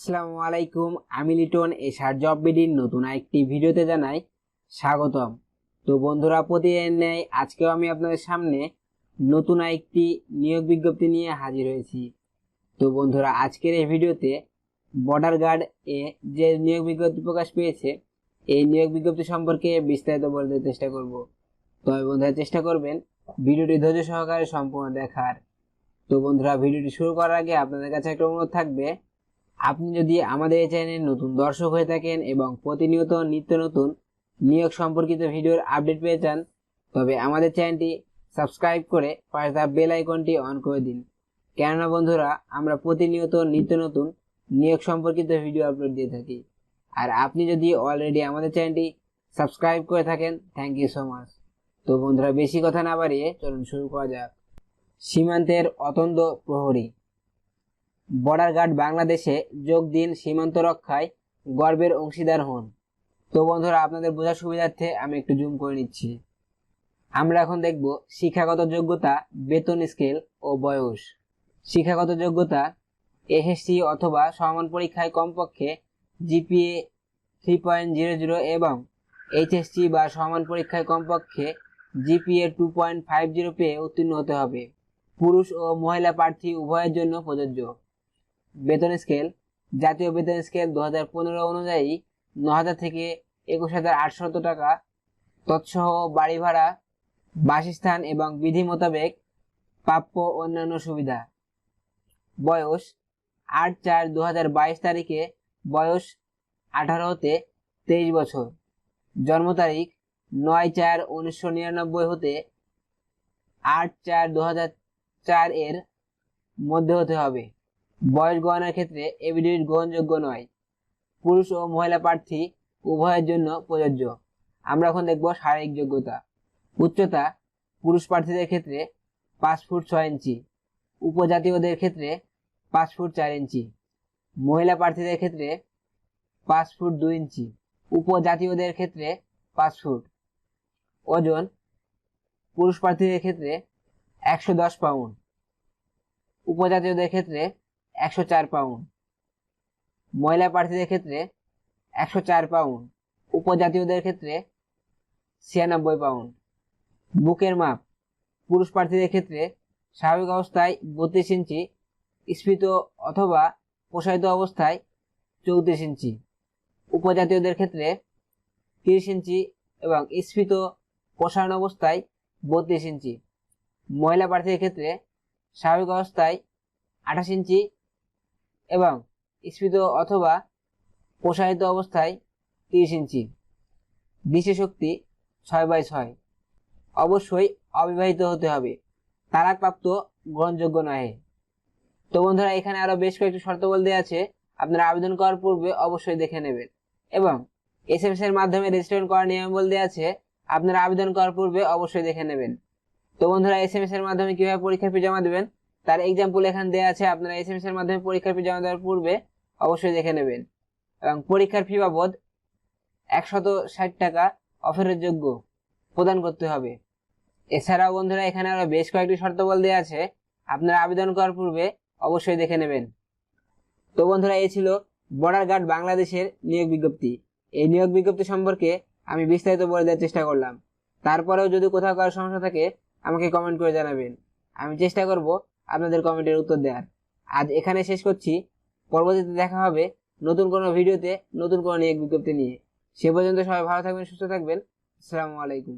আসসালামু আলাইকুম, আমি লিটন এশার জব বিডির নতুন একটি ভিডিওতে জানাই স্বাগতম। তো বন্ধুরা, প্রতিদিন ন্যায় আজকেও আমি আপনাদের সামনে নতুন একটি নিয়োগ বিজ্ঞপ্তি নিয়ে হাজির হয়েছি। তো বন্ধুরা, আজকের এই ভিডিওতে বর্ডার গার্ড এ যে নিয়োগ বিজ্ঞপ্তি প্রকাশ পেয়েছে, এই নিয়োগ বিজ্ঞপ্তি সম্পর্কে বিস্তারিত বলতে চেষ্টা করব। তবে বন্ধুরা, চেষ্টা করবেন ভিডিওটি ধৈর্য সহকারে সম্পূর্ণ দেখার। তো বন্ধুরা, ভিডিওটি শুরু করার আগে আপনাদের কাছে একটা অনুরোধ থাকবে আপনি যদি আমাদের এই চ্যানেলে নতুন দর্শক হয়ে থাকেন এবং প্রতিনিয়ত নিত্য নতুন নিয়োগ সম্পর্কিত ভিডিওর আপডেট পেয়ে চান তবে আমাদের চ্যানেলটি সাবস্ক্রাইব করে পাশে থাকা বেল আইকনটি অন করে দিন। কেননা বন্ধুরা, আমরা প্রতিনিয়ত নিত্য নতুন নিয়োগ সম্পর্কিত ভিডিও আপলোড দিয়ে থাকি। আর আপনি যদি অলরেডি আমাদের চ্যানেলটি সাবস্ক্রাইব করে থাকেন থ্যাংক ইউ সো মাচ তো বন্ধুরা, বেশি কথা না বাড়িয়ে চলুন শুরু করা যাক। সীমান্তের অতন্দ প্রহরী। বর্ডার গার্ড বাংলাদেশে যোগ দিন সীমান্ত রক্ষায় গর্বের অংশীদার হন। তো বন্ধুরা, আপনাদের বোঝার সুবিধার্থে আমি একটু জুম করে নিচ্ছি। আমরা এখন দেখব শিক্ষাগত যোগ্যতা, বেতন স্কেল ও বয়স। শিক্ষাগত যোগ্যতা এসএসসি অথবা সমান পরীক্ষায় কমপক্ষে GPA three point zero zero এবং এইচএসসি বা সমান পরীক্ষায় কমপক্ষে GPA two point five zero পেয়ে উত্তীর্ণ হতে হবে। পুরুষ ও মহিলা প্রার্থী উভয়ের জন্য প্রযোজ্য। বেতন স্কেল জাতীয় বেতন স্কেল দু হাজার পনেরো অনুযায়ী ন হাজার থেকে একুশ হাজার আটশত টাকা। তৎসহ বাড়ি ভাড়া, বাসস্থান এবং বিধি মোতাবেক প্রাপ্য অন্যান্য সুবিধা। বয়স, আট চার দু হাজার বাইশ তারিখে বয়স আঠারো হতে তেইশ বছর। জন্ম তারিখ, নয় চার উনিশশো নিরানব্বই হতে আট চার দু হাজার চার এর মধ্যে হতে হবে। বয়স গণনার ক্ষেত্রে এভিডেভিট গ্রহণযোগ্য নয়। পুরুষ ও মহিলা প্রার্থী উভয়ের জন্য প্রযোজ্য। আমরা এখন দেখব শারীরিক যোগ্যতা। উচ্চতা, পুরুষ প্রার্থীদের ক্ষেত্রে পাঁচ ফুট ছয় ইঞ্চি। উপজাতীয়দের ক্ষেত্রে পাঁচ ফুট চার ইঞ্চি। মহিলা প্রার্থীদের ক্ষেত্রে পাঁচ ফুট দুই ইঞ্চি। উপজাতীয়দের ক্ষেত্রে পাঁচ ফুট। ওজন, পুরুষ প্রার্থীদের ক্ষেত্রে একশো দশ পাউন্ড। উপজাতীয়দের ক্ষেত্রে একশো চার পাউন্ড। মহিলা প্রার্থীদের ক্ষেত্রে একশো চার পাউন্ড। উপজাতীয়দের ক্ষেত্রে ছিয়ানব্বই পাউন্ড। বুকের মাপ। পুরুষ প্রার্থীদের ক্ষেত্রে স্বাভাবিক অবস্থায় বত্রিশ ইঞ্চি, স্ফীত অথবা প্রসারিত অবস্থায় চৌত্রিশ ইঞ্চি। উপজাতীয়দের ক্ষেত্রে তিরিশ ইঞ্চি এবং স্ফীত প্রসারণ অবস্থায় বত্রিশ ইঞ্চি। মহিলা প্রার্থীদের ক্ষেত্রে স্বাভাবিক অবস্থায় আঠাশ ইঞ্চি এবং স্ফীত অথবা প্রসারিত অবস্থায় তিরিশ ইঞ্চি। বিশেষ শক্তি ছয় বাই ছয়। অবশ্যই অবিবাহিত হতে হবে। তালাকপ্রাপ্ত গ্রহণযোগ্য নয় তো বন্ধুরা, এখানে আরও বেশ কয়েকটি শর্তাবল দেওয়া আছে। আপনারা আবেদন করার পূর্বে অবশ্যই দেখে নেবেন। এবং এস এম এস এর মাধ্যমে রেজিস্ট্রেশন করার নিয়মাবল দেওয়া আছে, আপনারা আবেদন করার পূর্বে অবশ্যই দেখে নেবেন। তো বন্ধুরা, এস এম এস এর মাধ্যমে কীভাবে পরীক্ষা ফি জমা দেবেন? তার এক্সাম্পল এখানে দেওয়া আছে, আপনারা এস এম এস এর মাধ্যমে পরীক্ষার ফি জমা দেওয়ার পূর্বে অবশ্যই দেখে নেবেন। এবং পরীক্ষার ফি বাবদ একশত ষাট টাকা অফারের যোগ্য প্রদান করতে হবে। এছাড়াও বন্ধুরা, এখানে আরও বেশ কয়েকটি শর্তাবল দেওয়া আছে। আপনারা আবেদন করার পূর্বে অবশ্যই দেখে নেবেন। তো বন্ধুরা এই ছিল বর্ডার গার্ড বাংলাদেশের নিয়োগ বিজ্ঞপ্তি। এই নিয়োগ বিজ্ঞপ্তি সম্পর্কে আমি বিস্তারিত বলে দেওয়ার চেষ্টা করলাম। তারপরেও যদি কোথাও কারও সমস্যা থাকে, আমাকে কমেন্ট করে জানাবেন। আমি চেষ্টা করব আপনাদের কমেন্টের উত্তর দেওয়ার। আজ এখানে শেষ করছি। পরবর্তীতে দেখা হবে নতুন কোনো ভিডিওতে, নতুন কোনো নিয়োগ বিজ্ঞপ্তি নিয়ে। সে পর্যন্ত সবাই ভালো থাকবেন, সুস্থ থাকবেন। আসসালামু আলাইকুম।